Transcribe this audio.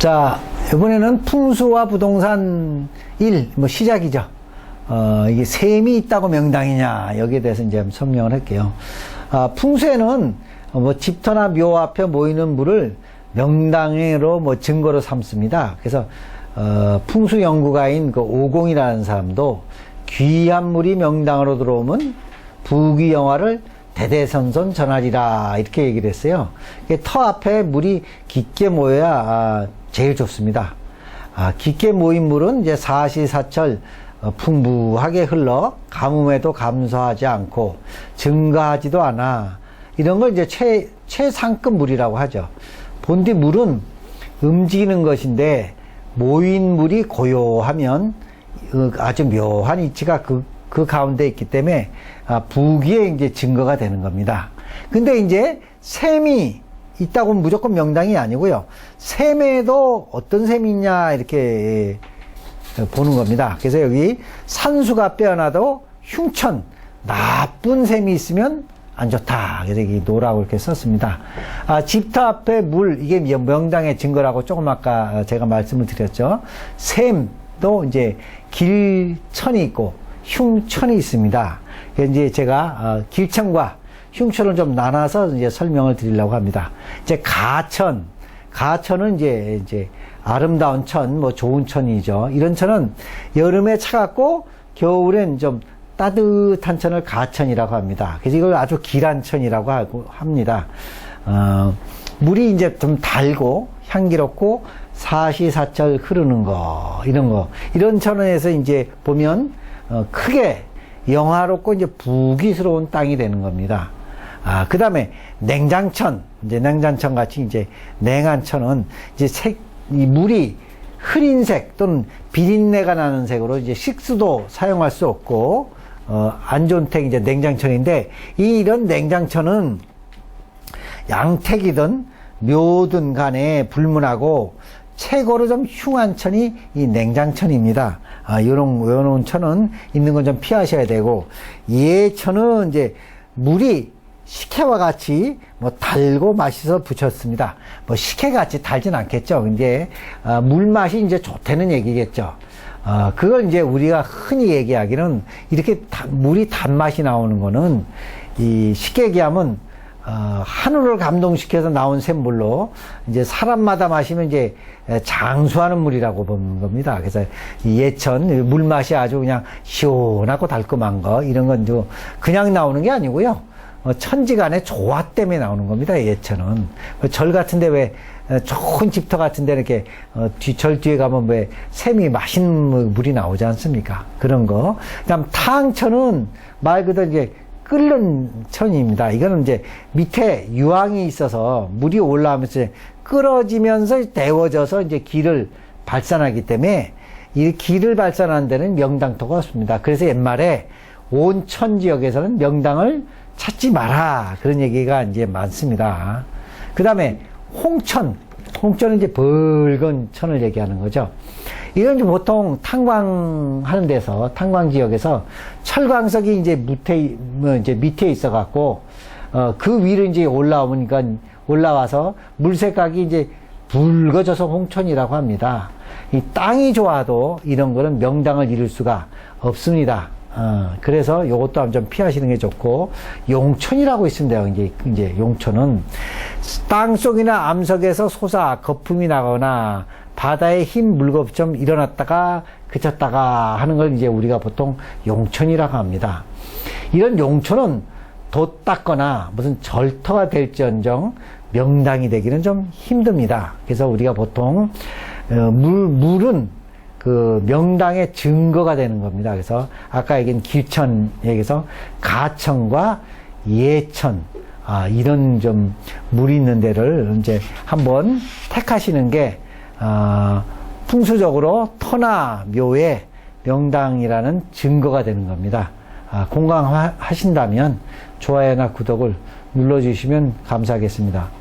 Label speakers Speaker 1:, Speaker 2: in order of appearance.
Speaker 1: 자, 이번에는 풍수와 부동산 1, 뭐 시작이죠. 어, 이게 셈이 있다고 명당이냐, 여기에 대해서 이제 설명을 할게요. 아, 풍수에는 뭐 집터나 묘 앞에 모이는 물을 명당으로 뭐 증거로 삼습니다. 그래서, 어, 풍수 연구가인 그 오공이라는 사람도 귀한 물이 명당으로 들어오면 부귀 영화를 대대선선 전하리라 이렇게 얘기를 했어요. 터 앞에 물이 깊게 모여야 아, 제일 좋습니다. 아, 깊게 모인 물은 이제 사시사철 어, 풍부하게 흘러 가뭄에도 감소하지 않고 증가하지도 않아 이런 걸 이제 최 최상급 물이라고 하죠. 본디 물은 움직이는 것인데 모인 물이 고요하면 어, 아주 묘한 이치가 그, 그 가운데 있기 때문에 아, 부기의 이제 증거가 되는 겁니다. 근데 이제 셈이 있다고 무조건 명당이 아니고요. 셈에도 어떤 셈이 있냐 이렇게 예, 보는 겁니다. 그래서 여기 산수가 빼어나도 흉천 나쁜 셈이 있으면 안 좋다. 그래서 여기 노라고 이렇게 썼습니다. 아, 집터 앞에 물 이게 명당의 증거라고 조금 아까 제가 말씀을 드렸죠. 셈도 이제 길천이 있고 흉천이 있습니다. 이제 제가 어, 길천과 흉천을 좀 나눠서 이제 설명을 드리려고 합니다. 이제 가천, 가천은 이제 이제 아름다운 천, 뭐 좋은 천이죠. 이런 천은 여름에 차갑고 겨울엔 좀 따뜻한 천을 가천이라고 합니다. 그래서 이걸 아주 길한 천이라고 하고 합니다. 어, 물이 이제 좀 달고 향기롭고 사시사철 흐르는 거 이런 거 이런 천원에서 이제 보면 어, 크게 영화롭고 이제 부귀스러운 땅이 되는 겁니다. 아, 그 다음에 냉장천, 이제 냉장천 같이 이제 냉한천은 이제 색, 이 물이 흐린색 또는 비린내가 나는 색으로 이제 식수도 사용할 수 없고, 어, 안 좋은 택 이제 냉장천인데, 이 이런 냉장천은 양택이든 묘든 간에 불문하고 최고로 좀 흉한 천이 이 냉장천입니다. 아, 요런, 요런 천은 있는 건 좀 피하셔야 되고, 예천은 이제 물이 식혜와 같이 뭐 달고 맛있어 붙였습니다. 뭐 식혜같이 달진 않겠죠. 근데 아, 물맛이 이제 좋다는 얘기겠죠. 어, 그걸 이제 우리가 흔히 얘기하기는 이렇게 다, 물이 단맛이 나오는 거는 이 식혜기함은 어, 하늘을 감동시켜서 나온 샘물로 이제 사람마다 마시면 이제 장수하는 물이라고 보는 겁니다. 그래서 예천 물맛이 아주 그냥 시원하고 달콤한 거 이런 건 그냥 나오는 게 아니고요. 어, 천지간의 조화 때문에 나오는 겁니다. 예천은 절 같은데 왜 좋은 집터 같은데 이렇게 어, 뒤절 뒤에 가면 왜 샘이 맛있는 물이 나오지 않습니까? 그런 거. 그다음 탕천은 말 그대로 이제 끓는 천입니다. 이거는 이제 밑에 유황이 있어서 물이 올라오면서 끓어지면서 데워져서 이제 기를 발산하기 때문에 이 기를 발산하는 데는 명당토가 없습니다. 그래서 옛말에 온천 지역에서는 명당을 찾지 마라. 그런 얘기가 이제 많습니다. 그 다음에 홍천. 홍천은 이제 붉은 천을 얘기하는 거죠. 이런 게 보통 탄광하는 데서, 탄광 지역에서 철광석이 이제 밑에, 뭐 이제 밑에 있어 갖고, 어, 그 위로 이제 올라오니까 올라와서 물색각이 이제 붉어져서 홍천이라고 합니다. 이 땅이 좋아도 이런 거는 명당을 이룰 수가 없습니다. 어, 그래서 요것도 좀 피하시는 게 좋고, 용천이라고 있습니다. 이제, 이제 용천은 땅 속이나 암석에서 솟아 거품이 나거나 바다에 흰좀 일어났다가 그쳤다가 하는 걸 이제 우리가 보통 용천이라고 합니다. 이런 용천은 돛 닦거나 무슨 절터가 될지언정 명당이 되기는 좀 힘듭니다. 그래서 우리가 보통 어, 물, 물은 그 명당의 증거가 되는 겁니다. 그래서 아까 얘기한 길천 얘기해서 가천과 예천 아, 이런 좀 물이 있는 데를 이제 한번 택하시는 게 아, 풍수적으로 터나 묘의 명당이라는 증거가 되는 겁니다. 아, 공감하신다면 좋아요나 구독을 눌러주시면 감사하겠습니다.